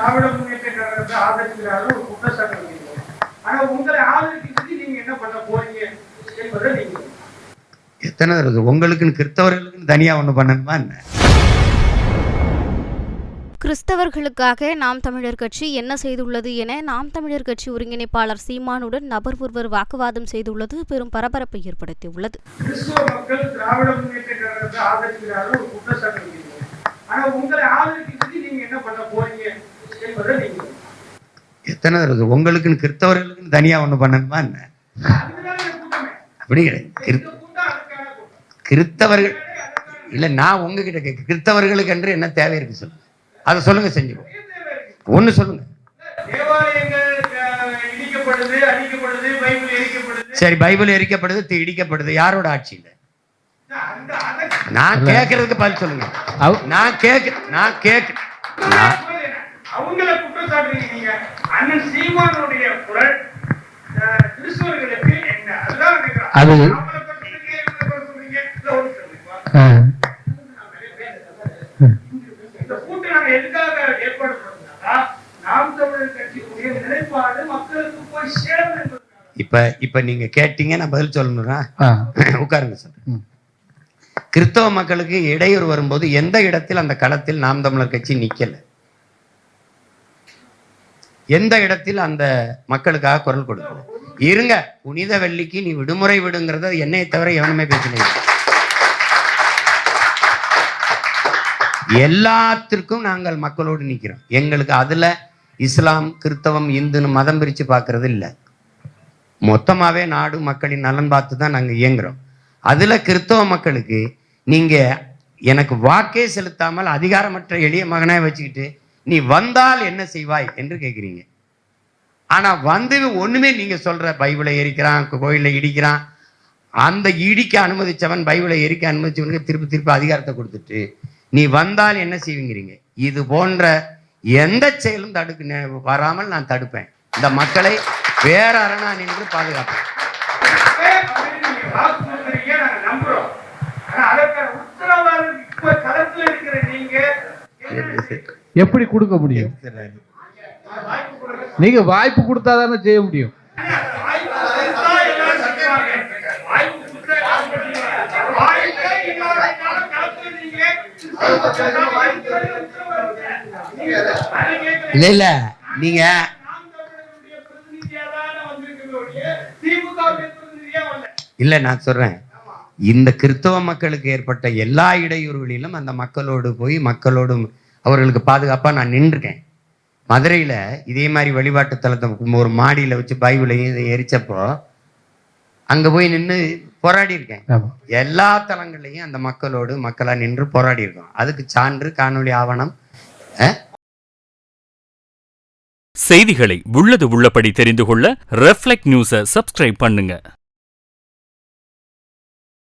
திராவிட முன்னேற்ற கழகத்தை ஆதரிக்கிறாரு ஒரு குற்றச்சாட்டு வைக்கிறீங்க ஆனா உங்களை ஆதரிக்கிறதுக்கு நீங்க என்ன பண்ண போறீங்க என்பதை நீங்க. எத்தனை தடவை உங்களுக்குன்னு கிறிஸ்தவர்களுக்குன்னு தனியா ஒண்ணு பண்ணணுமா என்ன கிறிஸ்தவர்களுக்காக நாம் தமிழர் கட்சி என்ன செய்துள்ளது என நாம் தமிழர் கட்சி ஒருங்கிணைப்பாளர் சீமானுடன் நபர் ஒருவர் வாக்குவாதம் செய்துள்ளது பெரும் பரபரப்பை ஏற்படுத்தியுள்ளது ஆனா உங்களை ஆதரிக்கிறதுக்கு நீங்க என்ன பண்ண போறீங்க. எத்தனை தடவை உங்களுக்குன்னு கிறிஸ்தவர்களுக்குன்னு தனியா ஒண்ணு பண்ணணுமா என்ன? அப்படி கிடையாது. கிறிஸ்த- இந்த கூட்டம் அதுக்கான கூட்டம் கிறிஸ்தவர்கள் இல்ல நான் உங்ககிட்ட கேட்க கிறிஸ்தவர்களுக்கு என்று என்ன தேவை இருக்கு சொல்லுங்க அதை சொல்லுங்க செஞ்சுக்கோ ஒண்ணு சொல்லுங்க. சரி பைபிள் எரிக்கப்படுது இடிக்கப்படுது. யாரோட ஆட்சியில? நான் கேட்கறதுக்கு பதில் சொல்லுங்க. நான் கேட்க நான் கேட்க அவங்கள குற்றச்சாட்டுறீங்க நீங்க. அண்ணன் சீமானுடைய குரல் கிறிஸ்துவர்களுக்கு என்ன? அதுதான். அது- இப்ப இப்ப நீங்க கேட்டீங்க நான் பதில் சொல்லணும்னா. உட்காருங்க சார். கிறிஸ்தவ மக்களுக்கு இடையூறு வரும்போது எந்த இடத்தில் அந்த களத்தில் நாம் தமிழர் கட்சி நிக்கல? எந்த இடத்தில் அந்த மக்களுக்காக குரல் கொடுக்கும் இருங்க புனித வெள்ளிக்கு நீ விடுமுறை விடுங்கிறத என்னை தவிர எவனுமே பேசினீங்க எல்லாத்திற்கும் நாங்கள் மக்களோடு நிற்கிறோம். எங்களுக்கு அதுல இஸ்லாம் கிறிஸ்தவம் இந்துன்னு மதம் பிரித்து பார்க்கறது இல்லை. மொத்தமாகவே நாடு மக்களின் நலன் பார்த்து தான் நாங்கள் இயங்குகிறோம் அதில் கிறிஸ்தவ மக்களுக்கு நீங்கள் எனக்கு வாக்கே செலுத்தாமல் அதிகாரமற்ற எளிய மகனாக வச்சுக்கிட்டு நீ வந்தால் என்ன செய்வாய் என்று கேட்குறீங்க ஆனா வந்து ஒண்ணுமே நீங்க சொல்ற பைபிளை எரிக்கிறான் கோயிலை இடிக்கிறான் அந்த இடிக்க அனுமதிச்சவன் பைபிளை எரிக்க அனுமதிச்சவனுக்கு திருப்பி திருப்பி அதிகாரத்தை கொடுத்துட்டு நீ வந்தால் என்ன செய்வீங்கிறீங்க? இது போன்ற எந்த செயலும் தடுக்கு வராமல் நான் தடுப்பேன். இந்த மக்களை வேற அரணா நின்று பாதுகாப்பேன். உத்தரவாதம் இப்ப களத்துல இருக்கிற நீங்க எப்படி கொடுக்க முடியும்? நீங்க வாய்ப்பு கொடுத்தா தானே செய்ய முடியும். இல்ல இல்ல. நீங்க இல்ல நான் சொல்றேன். இந்த கிறிஸ்தவ மக்களுக்கு ஏற்பட்ட எல்லா இடையூறுகளிலும் அந்த மக்களோடு போய் மக்களோடு அவர்களுக்கு பாதுகாப்பா நான் நின்றுருக்கேன். மதுரையில இதே மாதிரி வழிபாட்டு தலத்தை ஒரு மாடியில வச்சு பைபிளையும் இதை எரிச்சப்போ அங்க போய் நின்று போராடி இருக்கேன் எல்லா தலங்கள்லையும் அந்த மக்களோடு மக்களா நின்று போராடி இருக்கோம் அதுக்கு சான்று காணொளி ஆவணம் செய்திகளை உள்ளது உள்ளபடி தெரிந்து கொள்ள ரெஃப்ளெக்ட் நியூஸை சப்ஸ்கிரைப் பண்ணுங்க.